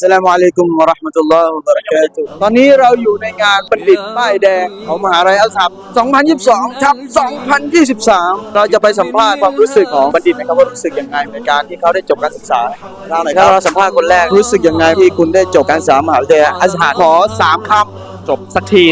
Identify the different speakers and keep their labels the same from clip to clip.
Speaker 1: สลามอะลัยกุมวะเราะห์มะตุลลอฮ์วะบะเราะกาตุฮ์ตอนนี้เราอยู่ในงานบัณฑิตป้ายแดงของมหาลัยอัลซับ2022ทับ2023 เราจะไปสัมภาษณ์ความรู้สึกของบัณฑิตนะครับว่ารู้สึกยังไงในการที่เขาได้จบการศึกษาทางไหนครับเราสัมภาษณ์คนแรกรู้สึกยังไงที่คุณได้จบการศึกษามหาวิทยาลัยอัลซับขอสามคำ
Speaker 2: จบสักที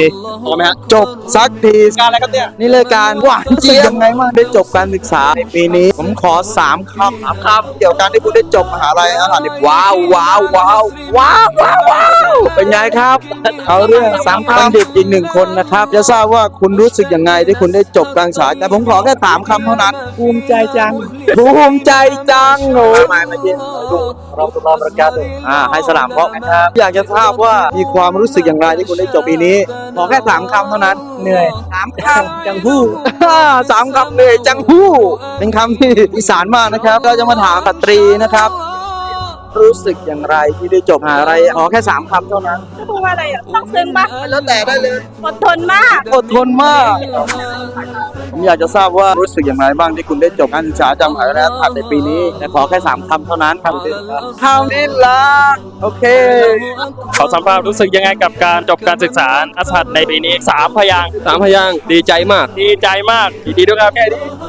Speaker 2: พอไหมฮะ
Speaker 1: จบสักที
Speaker 2: การอะไรครับเนี่ย
Speaker 1: นี่รายการหวานเจี๊ยบยังไงบ้างได้จบการศึกษาในปีนี้ ผมขอสามคำสามคำเกี่ยวกับการที่คุณได้จบมหาลัยอาหารนี่ว้าวว้าวว้าวว้าวว้าวว้าวเป็นไงครับเอาเรื่องสามคำบัณฑิตอีกหนึ่งคนนะครับ จะทราบว่าคุณรู้สึกยังไงที่คุณได้จบการศึกษาแต่ผมขอแค่สามคำเท่านั้น
Speaker 2: ภูมิใจจัง
Speaker 1: ภูมิใจจังโอ้ยมามาเย็นเราตุลาประกาศอ่าให้สลามเพราะนะครับอยากจะทราบว่ามีความรู้สึกอย่างไรที่คุณได้จบปีนี้ ขอแค่สามคำเท่านั้น
Speaker 2: เหนื่อย
Speaker 1: สามคำจังหู้สามคำเหนื่อยจังหู้ เป็นคำที่อีสานมากนะครับ เราจะมาถามสตรีนะครับ รู้สึกอย่างไรที่ได้จบมหาอะไร ขอแค่สามคำเท่านั้น
Speaker 3: จะพูดว่าอะไรอะต้องซึ้งปะ
Speaker 1: แล้วแต่ได้เลย
Speaker 3: อดทนมาก
Speaker 1: อดทนมาก ผมอยากจะทราบว่ารู้สึกอย่างไรบ้างที่คุณได้จบการศึกษาจากมหาวิทยาลัยอัดในปีนี้แต่ขอแค่สามคำเท่านั้นครับคำนี้ละโอเค
Speaker 2: ขอสัมภาษณ์รู้สึกยังไงกับการจบการศึกษาอาสัตในปีนี้สามพยางค์
Speaker 4: สามพยางค์ดีใจมาก
Speaker 2: ดีใจมากดีด้วยครับ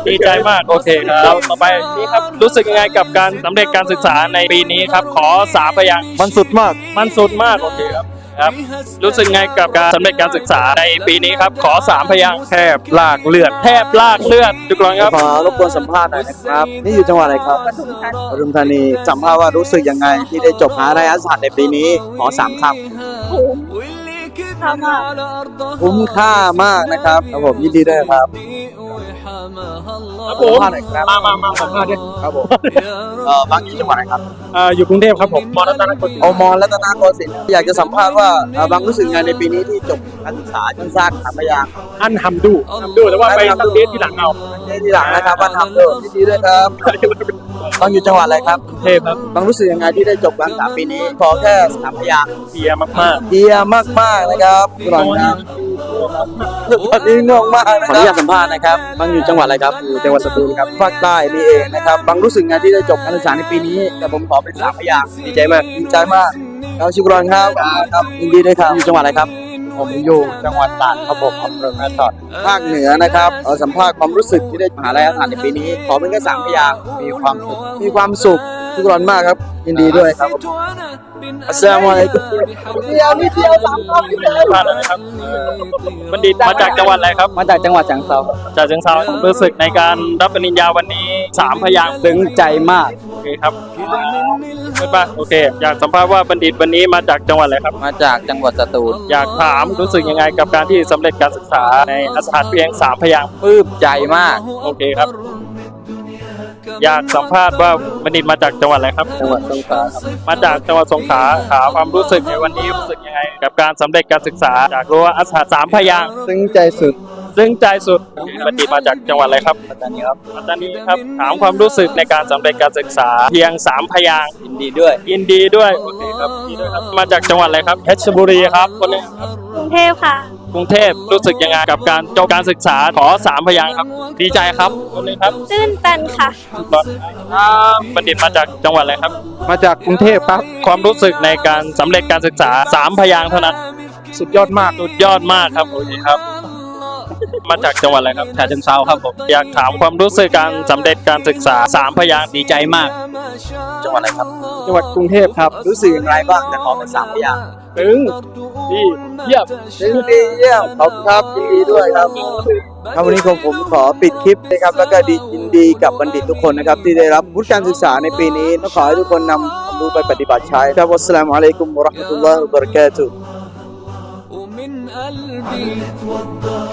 Speaker 2: ดีใจมากโอเคครับต่อไปนี่ครับรู้สึกยังไงกับการสำเร็จการศึกษาในปีนี้ครับ ขอสามพยางค์
Speaker 1: มันสุดมาก
Speaker 2: มันสุดมากโอเคครับ ครับ รู้สึกไงกับการสำเร็จการศึกษาในปีนี้ครับ ขอสามพยางค์แทบลากเลือดแทบลากเลือดทุกคนครับ
Speaker 1: ขอรบกวนสัมภาษณ์หน่อยนะครับ นี่อยู่จังหวัดอะไรครับ
Speaker 3: ปทุมธานี
Speaker 1: ปทุมธานีสัมภาษณ์ว่ารู้สึกยังไงที่ได้จบมหาวิทยาลัยศาสตร์ในปีนี้ ขอสามค
Speaker 3: ภูมิทำมากำ
Speaker 1: คุ้มค่ามากนะครับครับผมยินดีด้วยครับ
Speaker 2: ครับผม
Speaker 1: สัมภาษณ์หน่อยครับ
Speaker 2: มามามาสัมภาษณ์ดิ
Speaker 1: ครับผมเอ่อบางยี่จังหวัดอะไรครับ
Speaker 2: เอ่ออยู่กรุงเทพครับผมมอรัตนโกสินทร์
Speaker 1: โอมอนรัตนโกสินทร์อยากจะสัมภาษณ์ว่าเอ่อบางรู้สึกยังไงในปีนี้ที่จบการศึกษาชั้นซากสามพยางค์
Speaker 2: อันฮัมดูฮัมดูแต่ว่าไปทำเทสที่หลังเอา
Speaker 1: ในที่หลังนะครับบ้านทำด้วยยินดีด้วยครับต้องอยู่จังหวัดอะไรครับ
Speaker 2: กรุงเทพครับ
Speaker 1: บางรู้สึกยังไงที่ได้จบการศึกษาปีนี้ขอแค่สามพยางค์
Speaker 2: เสียมาก
Speaker 1: เดียมากมากๆนะครับกรอนนะ ตอนนี้ง่วงมากนะขออนุญาตสัมภาษณ์นะครับบางอยู่จังหวัดอะไรครับอยู่จังหวัดสตูลครับภาคใต้นี่เองนะครับบางรู้สึกไงที่ได้จบการศึกษาในปีนี้ แต่ผมขอเป็นสามพยางค์ดีใจมากดีใจมากเราชิกรอนครับครับยินดีด้วยครับอยู่จังหวัดอะไรครับผมอยู่จังหวัดตราดครับผมอำเภอแม่สอดภาคเหนือนะครับเอาสัมภาษณ์ความรู้สึกที่ได้มหาลัยอาหารในปีนี้ ขอเป็นแค่สามพยางค์มีความสุขมีความสุข ชิกรอนมากครับ ยินดีด้วยครับอัสสลามุอะลัยกุมเดียวนิดเดียวสามคำนี่เอง
Speaker 2: ๆผ่านแล้วนะครับบัณฑิตมาจากจังหวัดอะไรครับ
Speaker 1: มาจากจังหวัดจังเซา
Speaker 2: จากเชียงรายรู้สึกในการรับปริญญาวันนี้สามพยางค์
Speaker 1: ซึ้งใจมาก
Speaker 2: โอเคครับใช่ปะโอเค อยากสัมภาษณ์ว่าบัณฑิตวันนี้มาจากจังหวัดอะไรครับ
Speaker 1: มาจากจังหวัดสตูล
Speaker 2: อยากถามรู้สึกยังไงกับการที่สำเร็จการศึกษาในอาสาเพียงสามพยางค์
Speaker 1: ปลื้มใจมาก
Speaker 2: โอเคครับ อยากสัมภาษณ์ว่าบัณฑิตมาจากจังหวัดอะไรครับ
Speaker 1: จังหวัดสงขลาครับ
Speaker 2: มาจากจังหวัดสงขลาถามความรู้สึกในวันนี้รู้สึกยังไง กับการสำเร็จการศึกษาจากรั้วอาสาสามพยางค์
Speaker 1: ซึ้งใจสุด
Speaker 2: ซึ่งใจสุดบัณฑิตมาจากจังหวัดอะไรครับ
Speaker 1: ปัตตานีครับ
Speaker 2: ปัตตานีครับถามความรู้สึกในการสำเร็จการศึกษาเพียงสามพยางค์
Speaker 1: ยินดีด้วย
Speaker 2: ยินดีด้วยโอเค ครับยินดีด้วยครับ มาจากจังหวัดอะไรครับเพชรบุรีครับคนนี้ครับ
Speaker 3: กรุงเทพค่ะ
Speaker 2: กรุงเทพรู้สึกยังไงกับการจบการศึกษาขอสามพยางค์ครับ ดีใจครับคนนี้ครับ
Speaker 3: ตื้นตันค่ะ
Speaker 2: ตอนบัณฑิตมาจากจังหวัดอะไรครับ
Speaker 4: มาจากกรุงเทพครับ
Speaker 2: ความรู้สึกในการสำเร็จการศึกษาสามพยางค์เท่านั้น
Speaker 4: สุดยอดมาก
Speaker 2: สุดยอดมากครับโอเคครับ มาจากจังหวัดอะไรครับฉะเชิงเทราครับผมอยากถามความรู้สึกการสำเร็จการศึกษาสามพยางค์ดีใจมาก
Speaker 1: จังหวัดอะไรครับ
Speaker 4: จังหวัดกรุงเทพครับ
Speaker 1: รู้สึกอย่างไรบ้างแต่ขอเป็นสามพยางค์
Speaker 2: ถึงดีเยี่ยม
Speaker 1: ซึ้งดีเยี่ยมขอบคุณครับยินดีด้วยครับครับวันนี้ผมผมขอปิดคลิปนะครับ แล้วก็ดียินดีกับบัณฑิตทุกคนนะครับ ที่ได้รับวุฒิการศึกษาในปีนี้ก็ขอให้ทุกคนนำความรู้ไปปฏิบัติใช้ครับวัสสลามุอะลัยกุมวะเราะห์มะตุลลอฮ์วะบะเราะกาตุฮ์
Speaker 5: ومن قلبي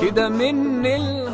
Speaker 5: كده من الهوى